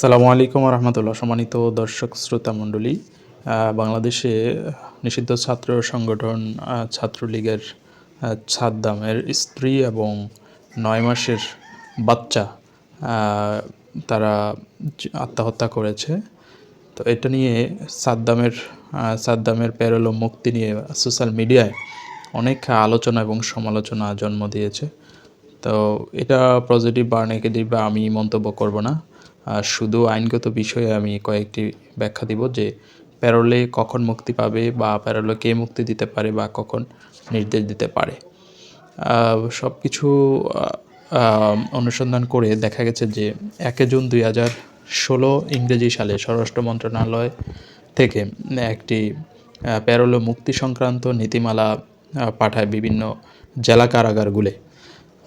সালামু আলাইকুম রহমতুল্লাহ সম্মানিত দর্শক শ্রোতা মণ্ডলী। বাংলাদেশে নিষিদ্ধ ছাত্র সংগঠন ছাত্রলীগের আহ, সাদ্দামের স্ত্রী এবং নয় মাসের বাচ্চা তারা আত্মহত্যা করেছে। তো এটা নিয়ে সাদ্দামের সাদ্দামের প্যারোলো মুক্তি নিয়ে সোশ্যাল মিডিয়ায় অনেক আলোচনা এবং সমালোচনা জন্ম দিয়েছে। তো এটা পজিটিভ বা নেগেটিভ বা আমি মন্তব্য করব না। আর শুধু আইনগত বিষয়ে আমি কয়েকটি ব্যাখ্যা দিব যে প্যারোলে কখন মুক্তি পাবে বা প্যারোলে কে মুক্তি দিতে পারে বা কখন নির্দেশ দিতে পারে। সব কিছু অনুসন্ধান করে দেখা গেছে যে একে জুন দুই হাজার ষোলো ইংরেজি সালে স্বরাষ্ট্র মন্ত্রণালয় থেকে একটি প্যারোলে মুক্তি সংক্রান্ত নীতিমালা পাঠায় বিভিন্ন জেলা কারাগারগুলো।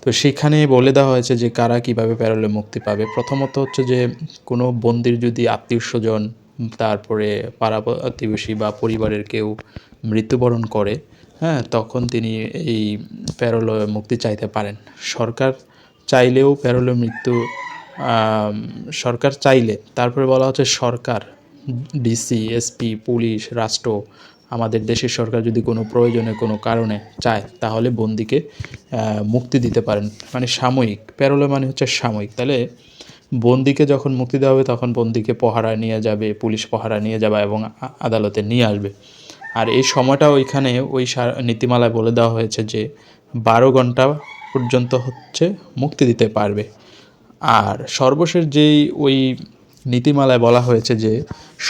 তো সেখানে বলে দেওয়া হয়েছে যে কারা কীভাবে প্যারোলে মুক্তি পাবে। প্রথমত হচ্ছে যে কোনো বন্দির যদি আত্মীয় স্বজন তারপরে পাড়া প্রতিবেশী বা পরিবারের কেউ মৃত্যুবরণ করে হ্যাঁ তখন তিনি এই প্যারোলে মুক্তি চাইতে পারেন। সরকার চাইলেও প্যারোলে মৃত্যু সরকার চাইলে, তারপরে বলা হচ্ছে সরকার, ডিসি, এসপি, পুলিশ, রাষ্ট্র আমাদের দেশের সরকার যদি কোনো প্রয়োজনে কোনো কারণে চায়, তাহলে বন্দিকে মুক্তি দিতে পারেন। মানে সাময়িক। প্যারোলে মানে হচ্ছে সাময়িক। তাহলে বন্দিকে যখন মুক্তি দেওয়া হবে, তখন বন্দিকে পহারায় নিয়ে যাবে, পুলিশ পহারা নিয়ে যাবে এবং আদালতে নিয়ে আসবে। আর এই সময়টা ওইখানে ওই নীতিমালায় বলে দেওয়া হয়েছে যে, বারো ঘণ্টা পর্যন্ত হচ্ছে মুক্তি দিতে পারবে। আর সর্বশেষ যেই ওই নীতিমালায় বলা হয়েছে যে,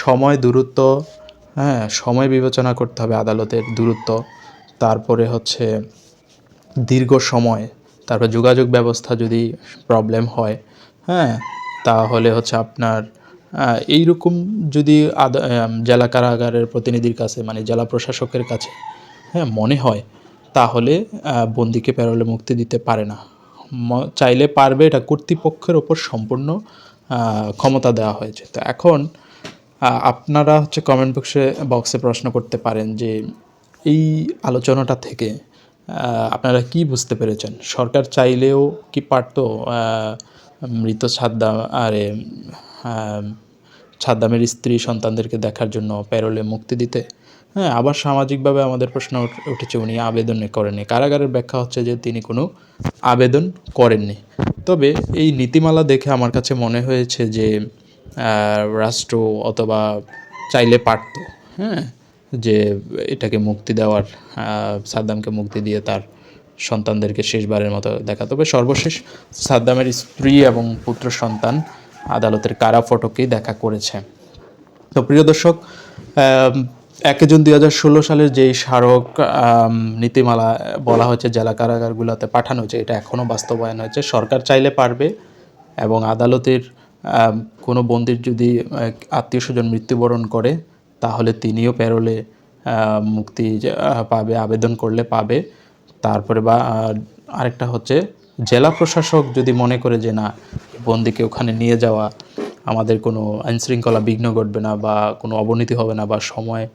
সময় দূরত্ব হ্যাঁ সময় বিবেচনা করতে হবে আদালতের দূরত্ব। তারপরে হচ্ছে দীর্ঘ সময়, তারপর যোগাযোগ ব্যবস্থা যদি প্রবলেম হয় হ্যাঁ তাহলে হচ্ছে আপনার এইরকম যদি জেলা কারাগারের প্রতিনিধির কাছে মানে জেলা প্রশাসকের কাছে হ্যাঁ মনে হয়, তাহলে বন্দিকে প্যারোলে মুক্তি দিতে পারে না। চাইলে পারবে এটা কর্তৃপক্ষের ওপর সম্পূর্ণ ক্ষমতা দেওয়া হয়েছে। তো এখন আপনারা হচ্ছে কমেন্ট বক্সে বক্সে প্রশ্ন করতে পারেন যে, এই আলোচনাটা থেকে আপনারা কি বুঝতে পেরেছেন? সরকার চাইলেও কি পারতো মৃত সাদ্দাম আরে সাদ্দামের স্ত্রী সন্তানদেরকে দেখার জন্য প্যারোলে মুক্তি দিতে? হ্যাঁ আবার সামাজিকভাবে আমাদের প্রশ্ন উঠেছে, উনি আবেদন করেননি। কারাগারের ব্যাখ্যা হচ্ছে যে, তিনি কোনো আবেদন করেননি। তবে এই নীতিমালা দেখে আমার কাছে মনে হয়েছে যে রাষ্ট্র অথবা চাইলে পারতো হ্যাঁ যে এটাকে মুক্তি দেওয়ার সাদ্দামকে মুক্তি দিয়ে তার সন্তানদেরকে শেষবারের মতো দেখা। তবে সর্বশেষ সাদ্দামের স্ত্রী এবং পুত্র সন্তান আদালতের কারা ফটকেই দেখা করেছে। তো প্রিয় দর্শক এক জুন দুই হাজার ষোলো সালের যেই স্মারক নীতিমালা বলা হয়েছে, জেলা কারাগারগুলোতে পাঠানো হয়েছে, এটা এখনও বাস্তবায়ন হয়েছে। সরকার চাইলে পারবে এবং আদালতের কোনো বন্দির যদি আত্মীয় স্বজন মৃত্যুবরণ করে, তাহলে তিনিও প্যারোলে মুক্তি পাবে, আবেদন করলে পাবে। তারপরে বা আরেকটা হচ্ছে, জেলা প্রশাসক যদি মনে করে যে, না, বন্দিকে ওখানে নিয়ে যাওয়া আমাদের কোনো আইনশৃঙ্খলা বিঘ্ন ঘটবে না বা কোনো অবনতি হবে না বা সময়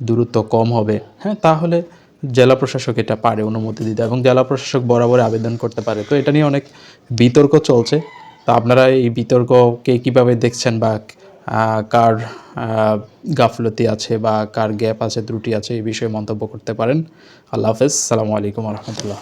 দূরত্ব কম হবে হ্যাঁ তাহলে জেলা প্রশাসক এটা পারে অনুমতি দিতে এবং জেলা প্রশাসক বরাবর আবেদন করতে পারে। তো এটা নিয়ে অনেক বিতর্ক চলছে। তো আপনারা এই বিতর্ককে কীভাবে দেখছেন বা কার গাফলতি আছে বা কার গ্যাপ আছে, ত্রুটি আছে, এই বিষয়ে মন্তব্য করতে পারেন। আল্লাহ হাফেজ। সালামু আলাইকুম রহমতুল্লাহ।